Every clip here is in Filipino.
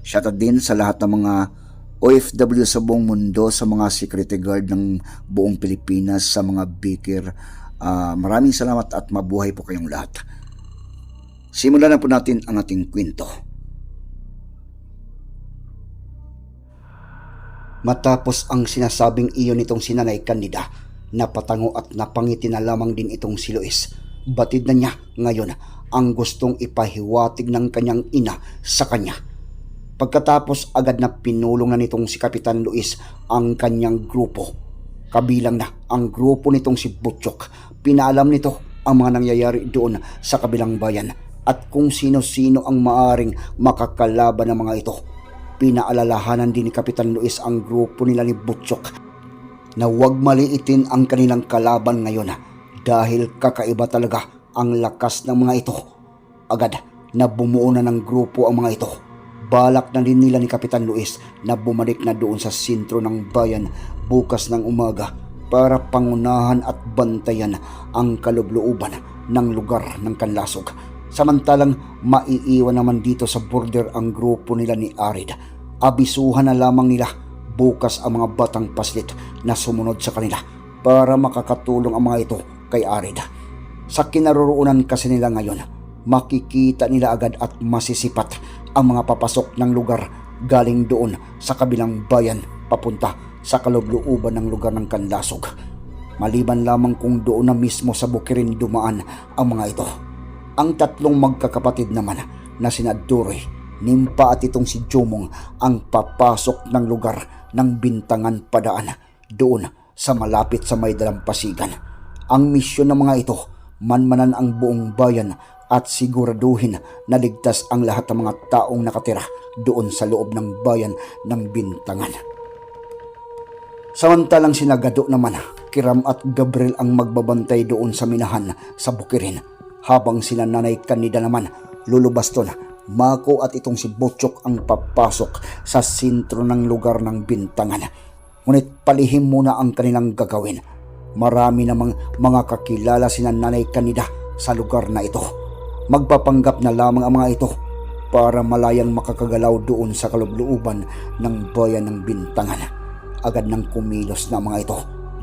Shoutout din sa lahat ng mga OFW sa buong mundo, sa mga security guard ng buong Pilipinas, sa mga baker. Ah, maraming salamat at mabuhay po kayong lahat. Simulan na po natin ang ating kwento. Matapos ang sinasabing iyon nitong sinanay kandida, napatango at napangiti na lamang din itong si Luis. Batid na niya ngayon ang gustong ipahiwatig ng kanyang ina sa kanya. Pagkatapos agad na pinulong na nitong si Kapitan Luis ang kanyang grupo. Kabilang na ang grupo nitong si Butchok. Pinaalam nito ang mga nangyayari doon sa kabilang bayan at kung sino-sino ang maaring makakalaban ng mga ito. Pinaalalahanan din ni Kapitan Luis ang grupo nila ni Butchok na huwag maliitin ang kanilang kalaban ngayon dahil kakaiba talaga ang lakas ng mga ito. Agad na bumuo na ng grupo ang mga ito. Balak na din nila ni Kapitan Luis na bumalik na doon sa sentro ng bayan bukas ng umaga para pangunahan at bantayan ang kalubluuban ng lugar ng Kanlasog. Samantalang maiiwan naman dito sa border ang grupo nila ni Arid. Abisuhan na lamang nila bukas ang mga batang paslit na sumunod sa kanila para makakatulong ang mga ito kay Arid. Sa kinaroroonan kasi nila ngayon, makikita nila agad at masisipat ang mga papasok ng lugar galing doon sa kabilang bayan papunta sa kalubluuban ng lugar ng Kanlasog. Maliban lamang kung doon na mismo sa bukirin dumaan ang mga ito. Ang tatlong magkakapatid naman na sina Duroy, Nimpa at itong si Jumong ang papasok ng lugar ng bintangan padaan doon sa malapit sa may dalampasigan. Ang misyon ng mga ito, manmanan ang buong bayan at siguraduhin na ligtas ang lahat ng mga taong nakatira doon sa loob ng bayan ng bintangan. Samantalang sinagado naman, Kiram at Gabriel ang magbabantay doon sa minahan sa Bukirin. Habang sila nanay kanida naman, lulubaston, Mako at itong si Butchok ang papasok sa sentro ng lugar ng bintangan. Ngunit palihim muna ang kanilang gagawin. Marami namang mga kakilala sina nanay kanida sa lugar na ito. Magpapanggap na lamang ang mga ito para malayang makakagalaw doon sa kalubluuban ng bayan ng bintangan agad nang kumilos na mga ito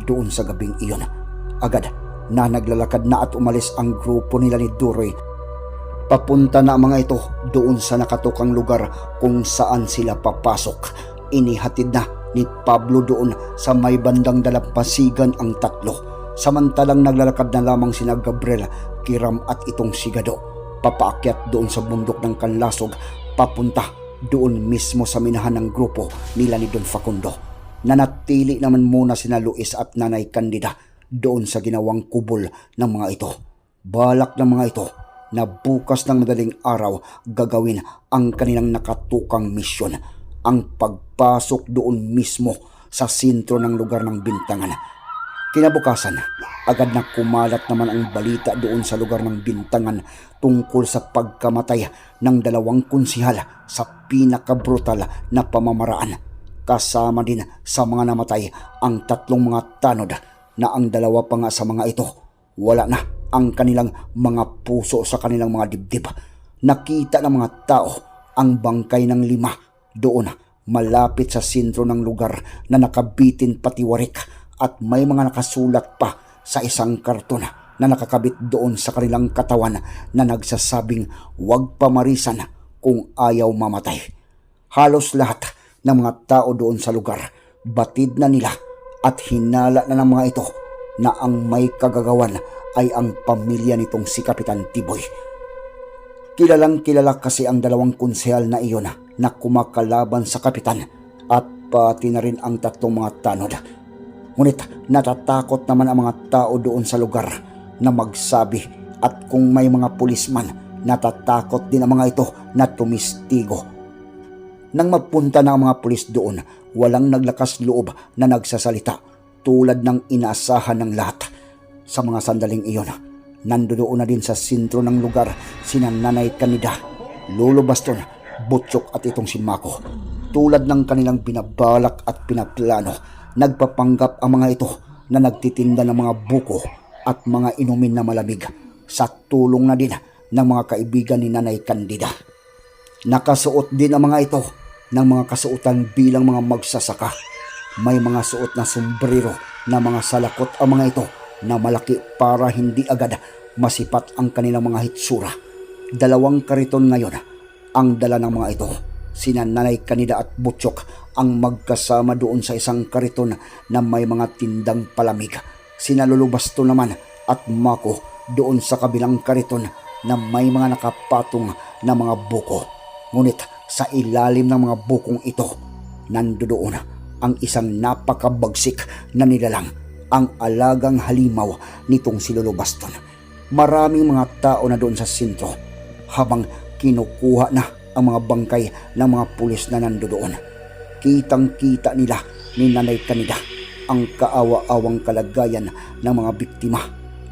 doon sa gabing iyon. Agad na naglalakad na at umalis ang grupo nila ni Duroy. Papunta na mga ito doon sa nakatukang lugar kung saan sila papasok. Inihatid na ni Pablo doon sa may bandang dalampasigan ang tatlo. Samantalang naglalakad na lamang sina Gabriel, Kiram at itong sigado. Papaakyat doon sa bundok ng Kanlasog, papunta doon mismo sa minahan ng grupo nila ni Don Facundo nanatili naman muna sina Luis at Nanay Candida doon sa ginawang kubol ng mga ito. Balak ng mga ito na bukas ng madaling araw gagawin ang kanilang nakatukang misyon, ang pagpasok doon mismo sa sentro ng lugar ng bintangan. Kinabukasan, agad na kumalat naman ang balita doon sa lugar ng bintangan tungkol sa pagkamatay ng dalawang konsihal sa pinakabrutal na pamamaraan. Kasama din sa mga namatay ang tatlong mga tanod na ang dalawa pa nga sa mga ito. Wala na ang kanilang mga puso sa kanilang mga dibdib. Nakita ng mga tao ang bangkay ng lima doon malapit sa sentro ng lugar na nakabitin patiwarik at may mga nakasulat pa sa isang karton na nakakabit doon sa kanilang katawan na nagsasabing huwag pamarisan kung ayaw mamatay. Halos lahat ng mga tao doon sa lugar. Batid na nila at hinala na ng mga ito na ang may kagagawan ay ang pamilya nitong si Kapitan Tiboy. Kilalang kilala kasi ang dalawang konsehal na iyon na kumakalaban sa kapitan at pati na rin ang tatlong mga tanod. Ngunit natatakot naman ang mga tao doon sa lugar na magsabi at kung may mga pulisman, natatakot din ang mga ito na tumistigo Nang magpunta na ang mga pulis doon, walang naglakas loob na nagsasalita tulad ng inaasahan ng lahat. Sa mga sandaling iyon, nandoon na din sa sentro ng lugar sina Nanay Kanida, Lolo Baston, Butchok at itong si Mako. Tulad ng kanilang binabalak at pinaplano, nagpapanggap ang mga ito na nagtitinda ng mga buko at mga inumin na malamig sa tulong na din ng mga kaibigan ni Nanay Candida. Nakasuot din ang mga ito ng mga kasuotan bilang mga magsasaka. May mga suot na sombrero na mga salakot ang mga ito na malaki para hindi agad masipat ang kanilang mga hitsura. Dalawang kariton ngayon ang dala ng mga ito. Sina Nanay Kanida at Butchok ang magkasama doon sa isang kariton na may mga tindang palamig. Sina Lolo Basto naman at Mako doon sa kabilang kariton na may mga nakapatong na mga buko. Ngunit sa ilalim ng mga bukong ito, nandoon ang isang napakabagsik na nilalang, ang alagang halimaw nitong si Lolo Baston. Maraming mga tao na doon sa sentro habang kinukuha na ang mga bangkay ng mga pulis na nandoon. Kitang-kita nila ni Nanay Kanida ang kaawa-awang kalagayan ng mga biktima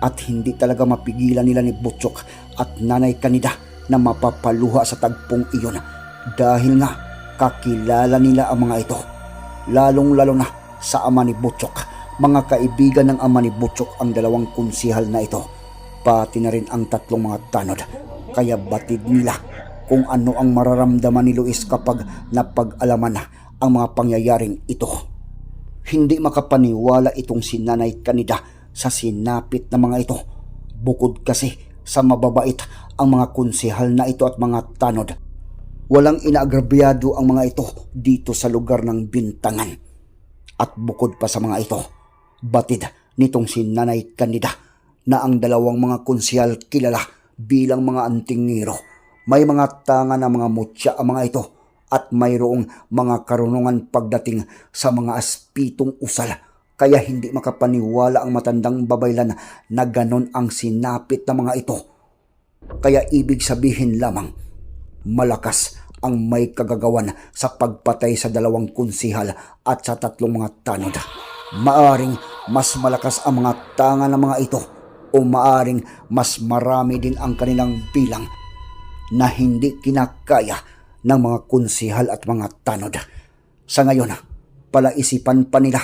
at hindi talaga mapigilan nila ni Butchok at Nanay Kanida na mapapaluha sa tagpong iyon dahil nga kakilala nila ang mga ito. Lalong-lalo na sa ama ni Butchok. Mga kaibigan ng ama ni Butchok ang dalawang kunsihal na ito. Pati na rin ang tatlong mga tanod. Kaya batid nila kung ano ang mararamdaman ni Luis kapag napag-alaman na ang mga pangyayaring ito. Hindi makapaniwala itong si Nanay Kanida sa sinapit na mga ito. Bukod kasi sa mababait ang mga konsehal na ito at mga tanod. Walang inaagrabyado ang mga ito dito sa lugar ng bintangan. At bukod pa sa mga ito, batid nitong si Nanay Kanida na ang dalawang mga konsehal kilala bilang mga antingero. May mga tanga na mga mutya ang mga ito at mayroong mga karunungan pagdating sa mga aspitong usal kaya hindi makapaniwala ang matandang babaylan na ganon ang sinapit ng mga ito. Kaya ibig sabihin lamang, malakas ang may kagagawan sa pagpatay sa dalawang kunsihal at sa tatlong mga tanod. Maaring mas malakas ang mga tanga ng mga ito o maaring mas marami din ang kanilang bilang na hindi kinakaya ng mga kunsihal at mga tanod. Sa ngayon, palaisipan pa nila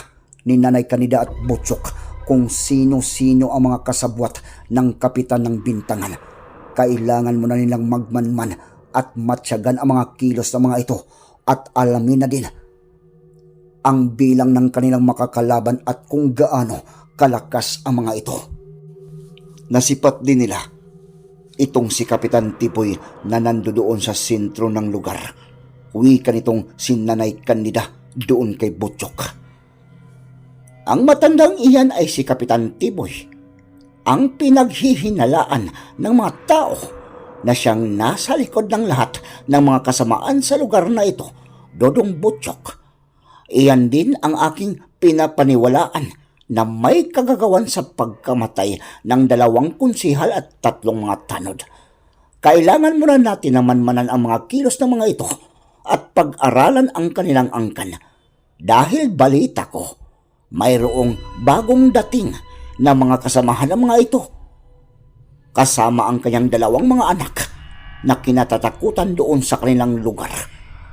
ni Nanay Kanida at Butchok kung sino-sino ang mga kasabwat ng kapitan ng bintangan. Kailangan mo na nilang magmanman at matyagan ang mga kilos ng mga ito at alamin na din ang bilang ng kanilang makakalaban at kung gaano kalakas ang mga ito. Nasipat din nila itong si Kapitan Tipoy na nandoon sa sentro ng lugar. Uwi ka nitong si Nanay Candida doon kay Butchok. Ang matandang iyan ay si Kapitan Tipoy, ang pinaghihinalaan ng mga tao na siyang nasa likod ng lahat ng mga kasamaan sa lugar na ito, Dodong Butchok. Iyan din ang aking pinapaniwalaan na may kagagawan sa pagkamatay ng dalawang kunsihal at tatlong mga tanod. Kailangan muna natin na manmanan ang mga kilos ng mga ito at pag-aralan ang kanilang angkan. Dahil balita ko, mayroong bagong dating na mga kasamahan ng mga ito. Kasama ang kanyang dalawang mga anak na kinatatakutan doon sa kanilang lugar.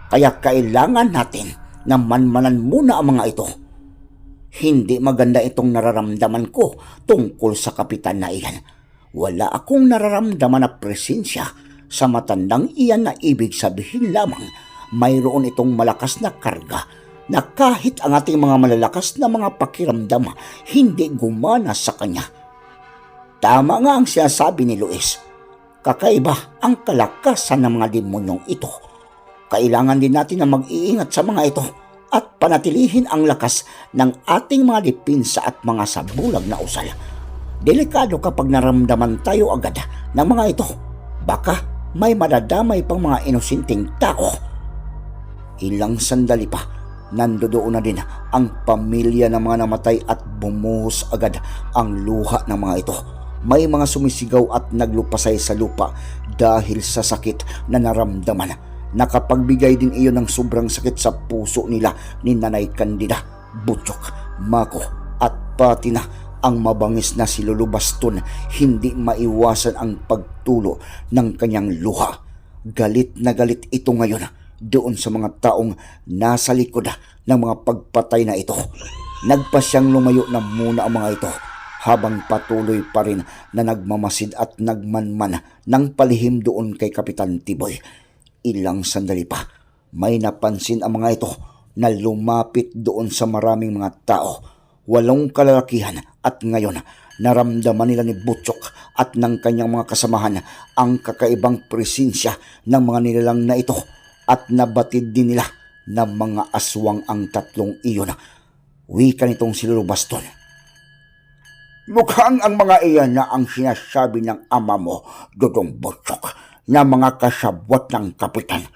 Kaya kailangan natin na manmanan muna ang mga ito. Hindi maganda itong nararamdaman ko tungkol sa kapitan na iyan. Wala akong nararamdaman na presensya sa matandang iyan na ibig sabihin lamang mayroon itong malakas na karga na kahit ang ating mga malalakas na mga pakiramdam hindi gumana sa kanya. Tama nga ang sinasabi ni Luis. Kakaiba ang kalakasan ng mga demonyong ito. Kailangan din natin na mag-iingat sa mga ito at panatilihin ang lakas ng ating mga dipinsa at mga sabulag na usal. Delikado kapag naramdaman tayo agad ng mga ito. Baka may madadamay pang mga inosinteng tao. Ilang sandali pa, nandoon na din ang pamilya ng mga namatay at bumuhos agad ang luha ng mga ito. May mga sumisigaw at naglupasay sa lupa dahil sa sakit na naramdaman Nakapagbigay din iyon ng sobrang sakit sa puso nila ni Nanay Candida, Butchok, Mako at pati na ang mabangis na si Lolo Baston hindi maiwasan ang pagtulo ng kanyang luha. Galit na galit ito ngayon doon sa mga taong nasa likod ng mga pagpatay na ito. Nagpasyang lumayo na muna ang mga ito habang patuloy pa rin na nagmamasid at nagmanman ng palihim doon kay Kapitan Tiboy. Ilang sandali pa, may napansin ang mga ito na lumapit doon sa maraming mga tao. Walong kalalakihan at ngayon naramdaman nila ni Butchok at ng kanyang mga kasamahan ang kakaibang presensya ng mga nilalang na ito at nabatid din nila na mga aswang ang tatlong iyon. Wika nitong si. Mukhang ang mga iyan na ang sinasabi ng ama mo, Dudong Butchok, na mga kasabwat ng kapitan.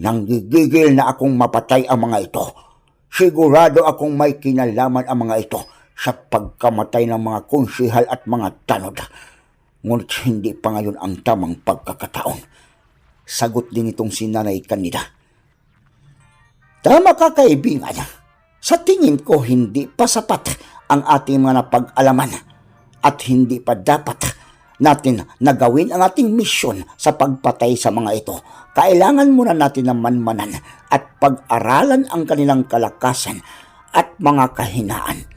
Nanggigigil na akong mapatay ang mga ito. Sigurado akong may kinalaman ang mga ito sa pagkamatay ng mga konsihal at mga tanod. Ngunit hindi pa ngayon ang tamang pagkakataon. Sagot din itong si Nanay Kanida. Tama ka kaibigan. Sa tingin ko hindi pa sapat ang ating mga napag-alaman at hindi pa dapat natin nagawin ang ating misyon sa pagpatay sa mga ito. Kailangan muna natin na manmanan at pag-aralan ang kanilang kalakasan at mga kahinaan.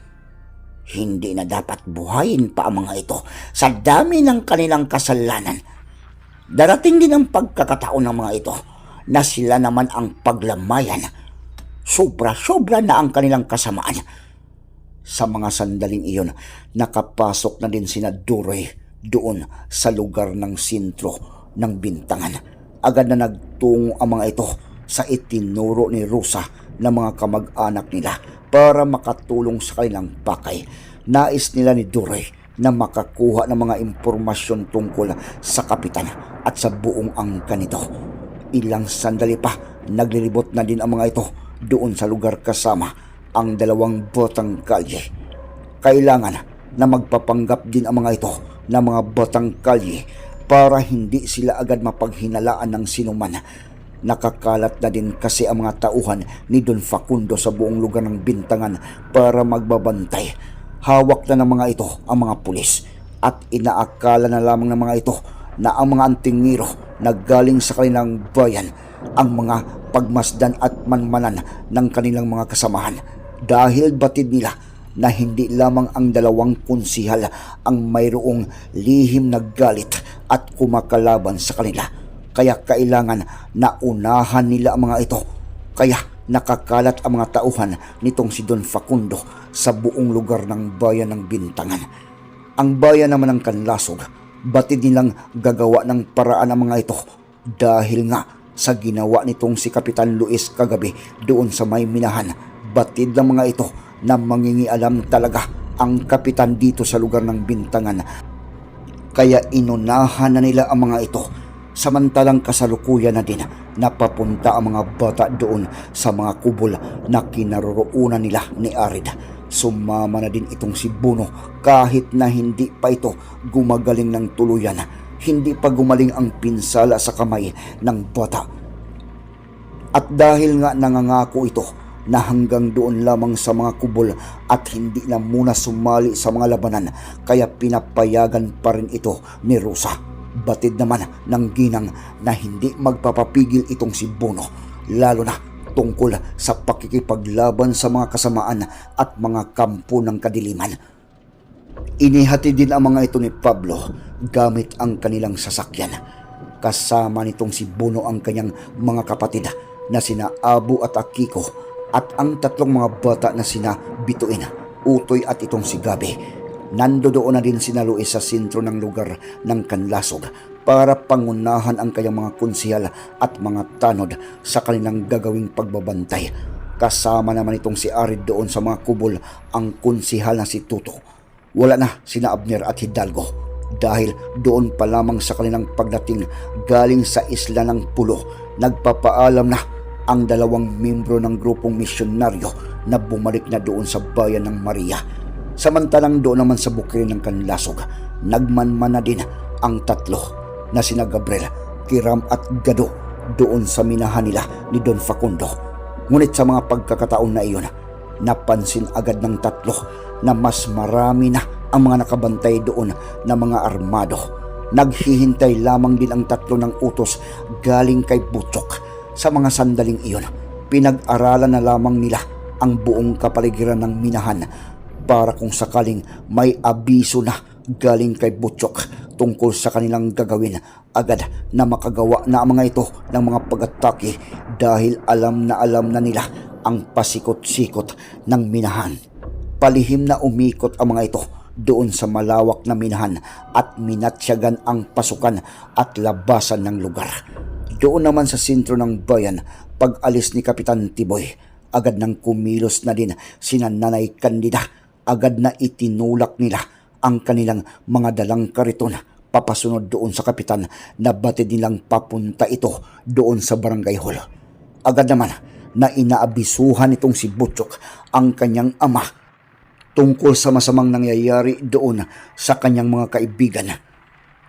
Hindi na dapat buhayin pa ang mga ito sa dami ng kanilang kasalanan. Darating din ang pagkakataon ng mga ito na sila naman ang paglamayan. Sobra-sobra na ang kanilang kasamaan. Sa mga sandaling iyon, nakapasok na din sina Duroy doon sa lugar ng sintro ng bintangan. Agad na nagtungo ang mga ito sa itinuro ni Rusa ng mga kamag-anak nila para makatulong sa kanilang pakay. Nais nila ni Duroy na makakuha ng mga impormasyon tungkol sa kapitan at sa buong angka nito. Ilang sandali pa, naglilibot na din ang mga ito doon sa lugar kasama ang dalawang botang kalye. Kailangan na magpapanggap din ang mga ito na mga botang kalye para hindi sila agad mapaghinalaan ng sinuman. Nakakalat na din kasi ang mga tauhan ni Don Facundo sa buong lugar ng bintangan para magbabantay. Hawak na ng mga ito ang mga pulis at inaakala na lamang ng mga ito na ang mga antingiro na galing sa kanilang bayan ang mga pagmasdan at manmanan ng kanilang mga kasamahan dahil batid nila na hindi lamang ang dalawang konsihal ang mayroong lihim na galit at kumakalaban sa kanila. Kaya kailangan na unahan nila ang mga ito. Kaya nakakalat ang mga tauhan nitong si Don Facundo sa buong lugar ng bayan ng Bintangan. Ang bayan naman ng Kanlasog, batid nilang gagawa ng paraan ang mga ito dahil nga sa ginawa nitong si Kapitan Luis kagabi doon sa may minahan. Batid ng mga ito na mangingialam talaga ang kapitan dito sa lugar ng Bintangan. Kaya inunahan na nila ang mga ito samantalang kasalukuyan na din napapunta ang mga bata doon sa mga kubol na kinaroroonan nila ni Arid. Sumama na din itong si Buno kahit na hindi pa ito gumagaling ng tuluyan. Hindi pa gumaling ang pinsala sa kamay ng bata. At dahil nga nangangako ito na hanggang doon lamang sa mga kubol at hindi na muna sumali sa mga labanan kaya pinapayagan pa rin ito ni Rosa. Batid naman ng ginang na hindi magpapapigil itong si Bono lalo na tungkol sa pakikipaglaban sa mga kasamaan at mga kampo ng kadiliman. Inihati din ang mga ito ni Pablo gamit ang kanilang sasakyan. Kasama nitong si Bono ang kanyang mga kapatid na sina Abu at Akiko at ang tatlong mga bata na sina Bituin, Utoy at itong si Gabi. Nando doon na din sina Luis sa sentro ng lugar ng Kanlasog para pangunahan ang kanyang mga konsihal at mga tanod sa kanilang gagawing pagbabantay. Kasama naman itong si Arid doon sa mga kubol ang konsihal na si Tuto. Wala na sina Abner at Hidalgo dahil doon pa lamang sa kanilang pagdating galing sa isla ng Pulo nagpapaalam na ang dalawang membro ng grupong misyonaryo na bumalik na doon sa bayan ng Maria. Samantalang doon naman sa bukirin ng Kanlasog, nagmanman na din ang tatlo na sina Gabriel, Kiram at Gado doon sa minahan nila ni Don Facundo. Ngunit sa mga pagkakataon na iyon, napansin agad ng tatlo na mas marami na ang mga nakabantay doon na mga armado. Naghihintay lamang din ang tatlo ng utos galing kay Butchok. Sa mga sandaling iyon, pinag-aralan na lamang nila ang buong kapaligiran ng minahan para kung sakaling may abiso na galing kay Butchok tungkol sa kanilang gagawin agad na makagawa na ang mga ito ng mga pag-atake dahil alam na alam na nila ang pasikot-sikot ng minahan. Palihim na umikot ang mga ito doon sa malawak na minahan at minatsyagan ang pasukan at labasan ng lugar. Doon naman sa sentro ng bayan, pag alis ni Kapitan Tiboy, agad nang kumilos na din sina Nanay Candida. Agad na itinulak nila ang kanilang mga dalang kariton papasunod doon sa kapitan na batid nilang papunta ito doon sa barangay hall. Agad naman na inaabisuhan itong si Butchok ang kanyang ama tungkol sa masamang nangyayari doon sa kanyang mga kaibigan.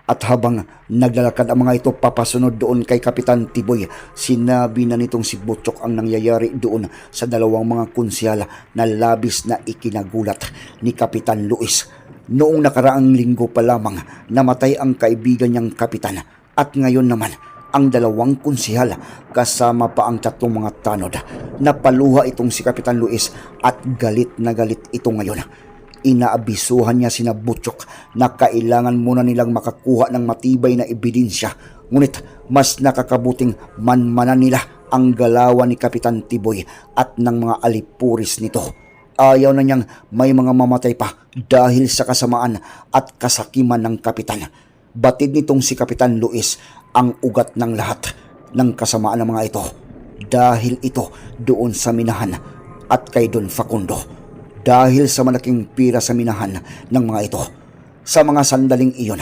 At habang naglalakad ang mga ito papasunod doon kay Kapitan Tiboy, sinabi na nitong si Butchok ang nangyayari doon sa dalawang mga konsyala na labis na ikinagulat ni Kapitan Luis. Noong nakaraang linggo pa lamang, namatay ang kaibigan niyang kapitan at ngayon naman ang dalawang konsihal kasama pa ang tatlong mga tanod. Napaluha itong si Kapitan Luis at galit na galit ito ngayon. Inaabisuhan niya sina Butchok na kailangan muna nilang makakuha ng matibay na ebidensya. Ngunit mas nakakabuting manmanan nila ang galawan ni Kapitan Tiboy at ng mga alipuris nito. Ayaw na niyang may mga mamatay pa dahil sa kasamaan at kasakiman ng kapitan. Batid nitong si Kapitan Luis ang ugat ng lahat ng kasamaan ng mga ito dahil ito doon sa minahan at kay Don Facundo dahil sa malaking pira sa minahan ng mga ito. Sa mga sandaling iyon,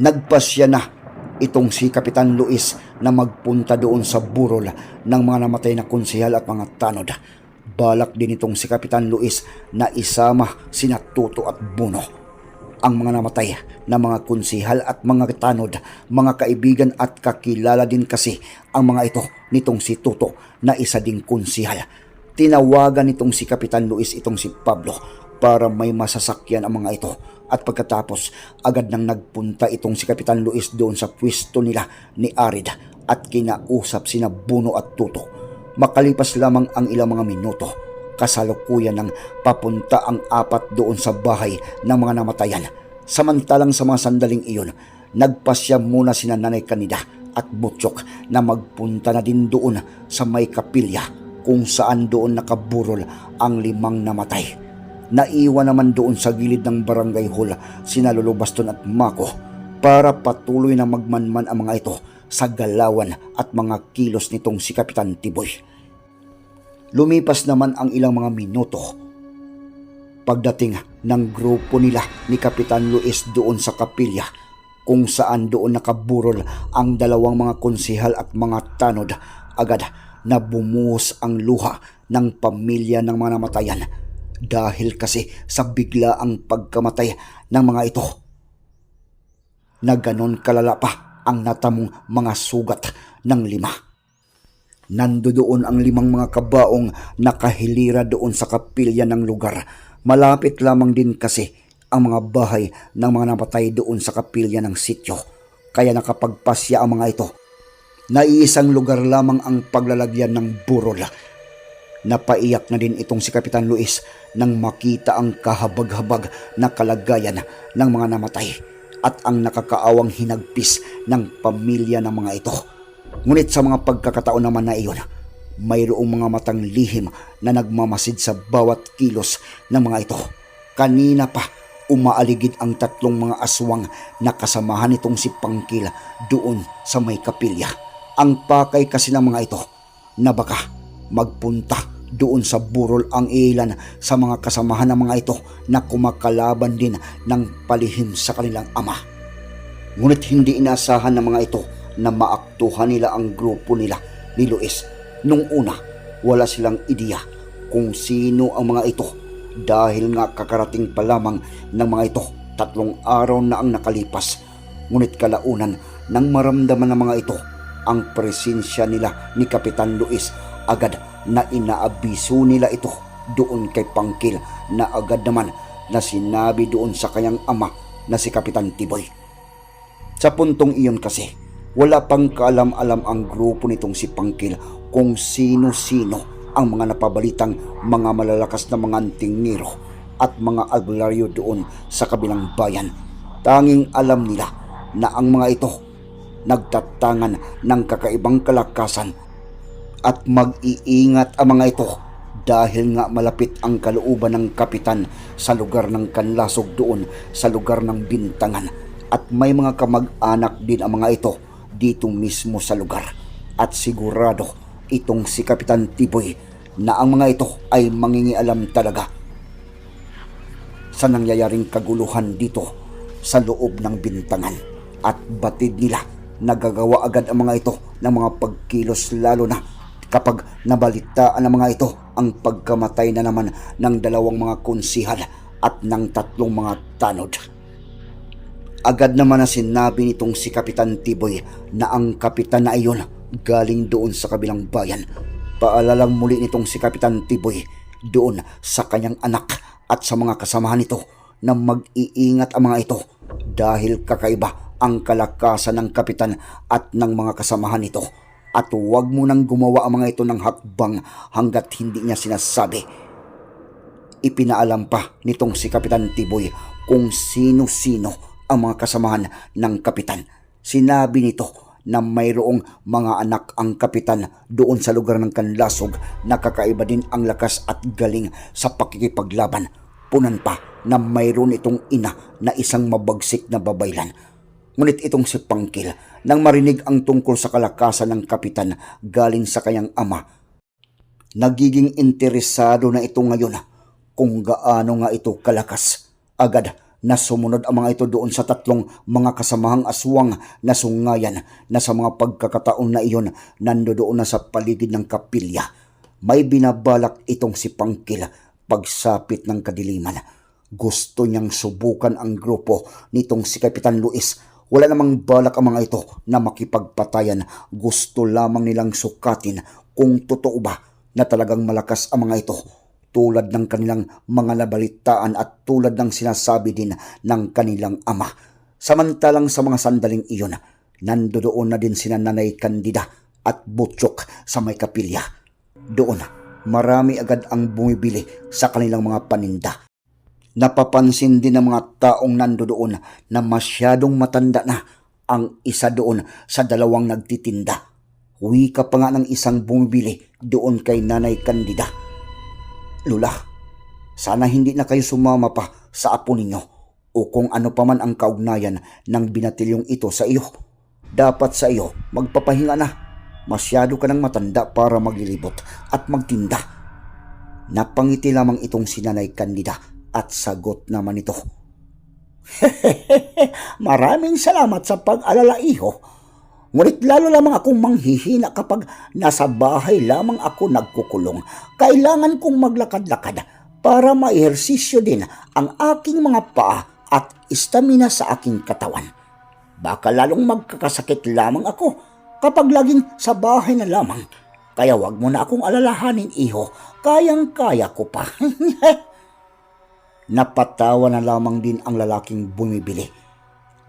nagpasya na itong si Kapitan Luis na magpunta doon sa burol ng mga namatay na konsehal at mga tanod. Balak din itong si Kapitan Luis na isama sina Tuto at Buno ang mga namatay na mga konsihal at mga tanod, mga kaibigan at kakilala din kasi ang mga ito nitong si Tuto na isa ding konsihal. Tinawagan nitong si Kapitan Luis itong si Pablo para may masasakyan ang mga ito at pagkatapos agad nang nagpunta itong si Kapitan Luis doon sa pwesto nila ni Arid at kinausap sina Buno at Tuto. Makalipas lamang ang ilang mga minuto, kasalukuyan ng papunta ang apat doon sa bahay ng mga namatayan. Samantalang sa mga sandaling iyon, nagpasya muna sina Nanay Kanida at Butchok na magpunta na din doon sa may kapilya kung saan doon nakaburol ang limang namatay. Naiwan naman doon sa gilid ng barangay hall sina Lolo at Mako para patuloy na magmanman ang mga ito sa galawan at mga kilos nitong si Kapitan Tiboy. Lumipas naman ang ilang mga minuto. Pagdating ng grupo nila ni Kapitan Luis doon sa kapilya kung saan doon nakaburol ang dalawang mga konsihal at mga tanod agad na bumuhos ang luha ng pamilya ng mga namatayan dahil kasi sa bigla ang pagkamatay ng mga ito na ganon kalala pa ang natamong mga sugat ng lima. Nandoon ang limang mga kabaong nakahilira doon sa kapilya ng lugar. Malapit lamang din kasi ang mga bahay ng mga napatay doon sa kapilya ng sityo. Kaya nakapagpasya ang mga ito. Naiisang lugar lamang ang paglalagyan ng burol. Napaiyak na din itong si Kapitan Luis nang makita ang kahabag-habag na kalagayan ng mga namatay at ang nakakaawang hinagpis ng pamilya ng mga ito. Ngunit sa mga pagkakataon naman na iyon, mayroong mga matang lihim na nagmamasid sa bawat kilos ng mga ito. Kanina pa, umaaligid ang tatlong mga aswang na kasamahan nitong si Pangkil doon sa may kapilya. Ang pakay kasi ng mga ito na baka magpunta doon sa burol ang ilan sa mga kasamahan ng mga ito na kumakalaban din ng palihim sa kanilang ama. Ngunit hindi inasahan ng mga ito na maaktuhan nila ang grupo nila ni Luis. Nung una, wala silang ideya kung sino ang mga ito dahil nga kakarating pa lamang ng mga ito tatlong araw na ang nakalipas. Ngunit kalaunan nang maramdaman ng mga ito ang presensya nila ni Kapitan Luis agad na inaabiso nila ito doon kay Pangkil na agad naman na sinabi doon sa kanyang ama na si Kapitan Tiboy. Sa puntong iyon kasi, wala pang kaalam-alam ang grupo nitong si Pangkil kung sino-sino ang mga napabalitang mga malalakas na mga antingero at mga albularyo doon sa kabilang bayan. Tanging alam nila na ang mga ito nagtatangan ng kakaibang kalakasan at mag-iingat ang mga ito dahil nga malapit ang kalooban ng kapitan sa lugar ng kanlasog doon sa lugar ng bintangan. At may mga kamag-anak din ang mga ito dito mismo sa lugar. At sigurado itong si Kapitan Tiboy na ang mga ito ay mangingialam talaga sa nangyayaring kaguluhan dito sa loob ng bintangan at batid nila nagagawa agad ang mga ito ng mga pagkilos lalo na kapag nabalitaan ng mga ito ang pagkamatay na naman ng dalawang mga konsihal at ng tatlong mga tanod. Agad naman na sinabi nitong si Kapitan Tiboy na ang kapitan na iyon galing doon sa kabilang bayan. Paalalang muli nitong si Kapitan Tiboy doon sa kanyang anak at sa mga kasamahan nito na mag-iingat ang mga ito dahil kakaiba ang kalakasan ng kapitan at ng mga kasamahan nito at huwag mo nang gumawa ang mga ito ng hakbang hanggat hindi niya sinasabi. Ipinaalam pa nitong si Kapitan Tiboy kung sino-sino ang mga kasamahan ng kapitan. Sinabi nito na mayroong mga anak ang kapitan doon sa lugar ng Kanlasog na kakaiba din ang lakas at galing sa pakikipaglaban. Punan pa na mayroon itong ina na isang mabagsik na babaylan. Ngunit itong si Pangkil, nang marinig ang tungkol sa kalakasan ng kapitan galing sa kanyang ama, nagiging interesado na ito ngayon kung gaano nga ito kalakas. Agad na sumunod ang mga ito doon sa tatlong mga kasamahang aswang na sungayan na sa mga pagkakataon na iyon nando doon na sa paligid ng kapilya. May binabalak itong si Pangkil pagsapit ng kadiliman. Gusto niyang subukan ang grupo nitong si Kapitan Luis wala namang balak ang mga ito na makipagpatayan. Gusto lamang nilang sukatin kung totoo ba na talagang malakas ang mga ito tulad ng kanilang mga nabalitaan at tulad ng sinasabi din ng kanilang ama. Samantalang sa mga sandaling iyon, nandoon na din sina Nanay Candida at Butchok sa may kapilya. Doon, marami agad ang bumibili sa kanilang mga paninda. Napapansin din ng mga taong nandoon na masyadong matanda na ang isa doon sa dalawang nagtitinda. Wika pa nga ng isang bumibili doon kay Nanay Candida. Lula, sana hindi na kayo sumama pa sa apo ninyo o kung ano pa man ang kaugnayan ng binatilyong ito sa iyo. Dapat sa iyo magpapahinga na. Masyado ka ng matanda para maglilibot at magtinda. Napangiti lamang itong sinanay Candida at sagot naman ito. Maraming salamat sa pag-alala, iho. Ngunit lalo lamang akong manghihina kapag nasa bahay lamang ako nagkukulong. Kailangan kong maglakad-lakad para maehersisyo din ang aking mga paa at istamina sa aking katawan. Baka lalong magkakasakit lamang ako kapag laging sa bahay na lamang. Kaya wag mo na akong alalahanin, iho. Kayang-kaya ko pa. Napatawa na lamang din ang lalaking bumibili.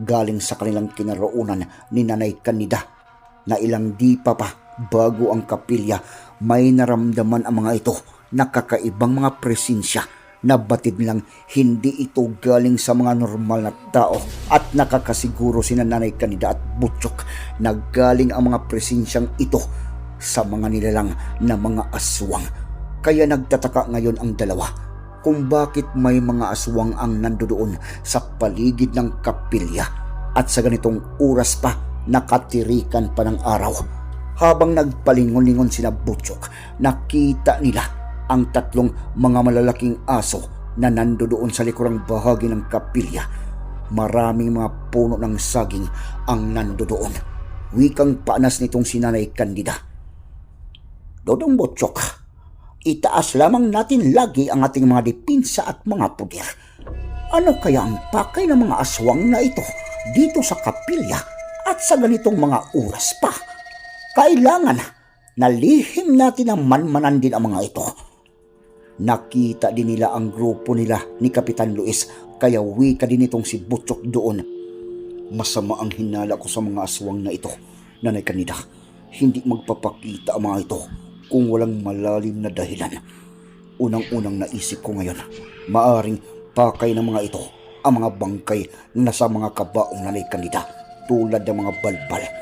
Galing sa kanilang kinaroonan ni Nanay Kanida na ilang di pa pa bago ang kapilya may naramdaman ang mga ito na kakaibang mga presensya na batid nilang hindi ito galing sa mga normal na tao at nakakasiguro sina Nanay Kanida at Butchok na galing ang mga presensyang ito sa mga nilalang na mga aswang. Kaya nagtataka ngayon ang dalawa kung bakit may mga aswang ang nandoon sa paligid ng kapilya at sa ganitong oras pa nakatirikan pa ng araw. Habang nagpalingon-lingon sina Butchok, nakita nila ang tatlong mga malalaking aso na nandoon sa likurang bahagi ng kapilya. Maraming mga puno ng saging ang nandoon. Wikang paanas nitong sinanay Candida. Dodong Butchok, itaas lamang natin lagi ang ating mga dipinsa at mga puder. Ano kaya ang pakay ng mga aswang na ito dito sa kapilya at sa ganitong mga oras pa? Kailangan na lihim natin ang manmanan din ang mga ito. Nakita din nila ang grupo nila ni Kapitan Luis kaya wika din itong si Butchok doon. Masama ang hinala ko sa mga aswang na ito, Nanay Kanida. Hindi magpapakita ang mga ito kung walang malalim na dahilan. Unang-unang naisip ko ngayon, maaring pakay ng mga ito ang mga bangkay na nasa mga kabaong Nanay Kanida tulad ng mga balbal